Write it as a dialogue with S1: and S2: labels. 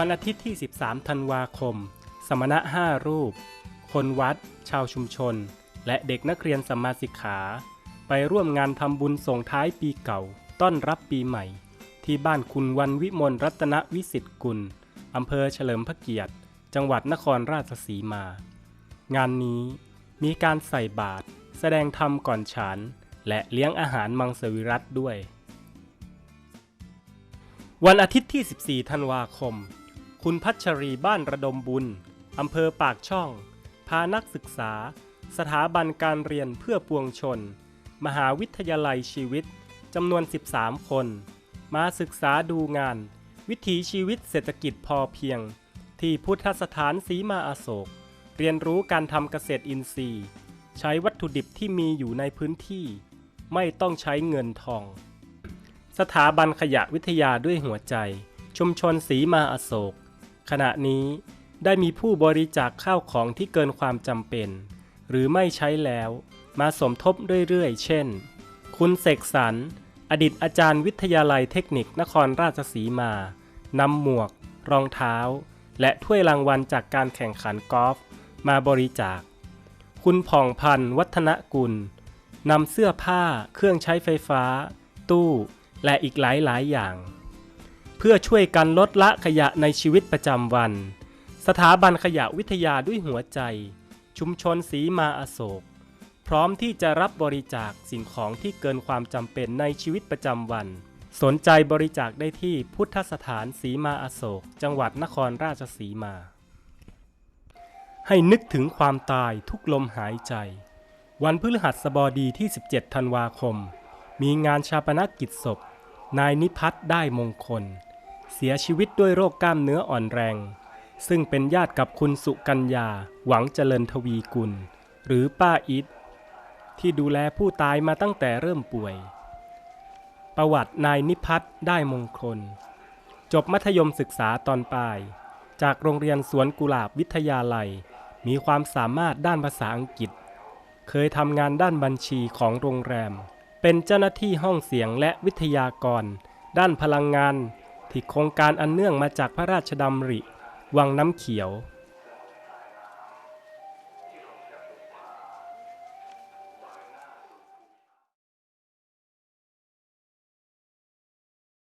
S1: วันอาทิตย์ที่ 13 ธันวาคม สมณะห้ารูป คนวัด ชาวชุมชน และเด็กนักเรียนสัมมาสิกขา ไปร่วมงานทำบุญส่งท้ายปีเก่า ต้อนรับปีใหม่ ที่บ้านคุณวันวิมลรัตนวิสิทธิ์กุลอำเภอเฉลิมพระเกียรติ จังหวัดนครราชสีมา งานนี้มีการใส่บาตรแสดงธรรมก่อนฉัน และเลี้ยงอาหารมังสวิรัตด้วย วันอาทิตย์ที่ 14 ธันวาคม คุณพัชรีบ้านระดมบุญ อำเภอปากช่อง พานักศึกษา สถาบันการเรียนเพื่อปวงชน มหาวิทยาลัยชีวิตจำนวน 13 คน มาศึกษาดูงาน วิถีชีวิตเศรษฐกิจพอเพียง ที่พุทธสถานสีมาอโศก เรียนรู้การทำเกษตรอินทรีย์ ใช้วัตถุดิบที่มีอยู่ในพื้นที่ ไม่ต้องใช้เงินทอง สถาบันขยะวิทยาด้วยหัวใจ ชุมชนสีมาอโศก ขณะนี้ได้มีผู้บริจาคข้าวของที่เกินความจำเป็น หรือไม่ใช้แล้ว มาสมทบเรื่อยๆ เช่น คุณเสกสรรอดีตอาจารย์วิทยาลัยเทคนิคนครราชสีมานำหมวก รองเท้า และถ้วยรางวัลจากการแข่งขันกอล์ฟมาบริจาค คุณผ่องพันธ์วัฒนกุลนำเสื้อผ้า เครื่องใช้ไฟฟ้า ตู้ และอีกหลายหลายๆอย่าง เพื่อช่วยกันลดละขยะในชีวิตประจำวัน สถาบันขยะวิทยาด้วยหัวใจ ชุมชนสีมาอโศก พร้อมที่จะรับบริจาคสิ่งของที่เกินความจำเป็นในชีวิตประจำวัน สนใจบริจาคได้ที่พุทธสถานสีมาอโศก จังหวัดนครราชสีมา ให้นึกถึงความตายทุกลมหายใจ วันพฤหัสบดีที่ 17 ธันวาคม มีงานชาปนกิจศพ นายนิพัฒน์ได้มงคล เสียชีวิตด้วยโรคกล้ามเนื้ออ่อนแรง ซึ่งเป็นญาติกับคุณสุกัญญา หวังเจริญทวีกุล หรือป้าอิทที่ดูแลผู้ตายมาตั้งแต่เริ่มป่วย ประวัตินายนิพัฒน์ได้มงคล จบมัธยมศึกษาตอนปลาย จากโรงเรียนสวนกุหลาบวิทยาลัย มีความสามารถด้านภาษาอังกฤษ เคยทำงานด้านบัญชีของโรงแรม เป็นเจ้าหน้าที่ห้องเสียงและวิทยากร ด้านพลังงาน ผิดโครงการอันเนื่องมาจากพระราชดำริ วังน้ำเขียว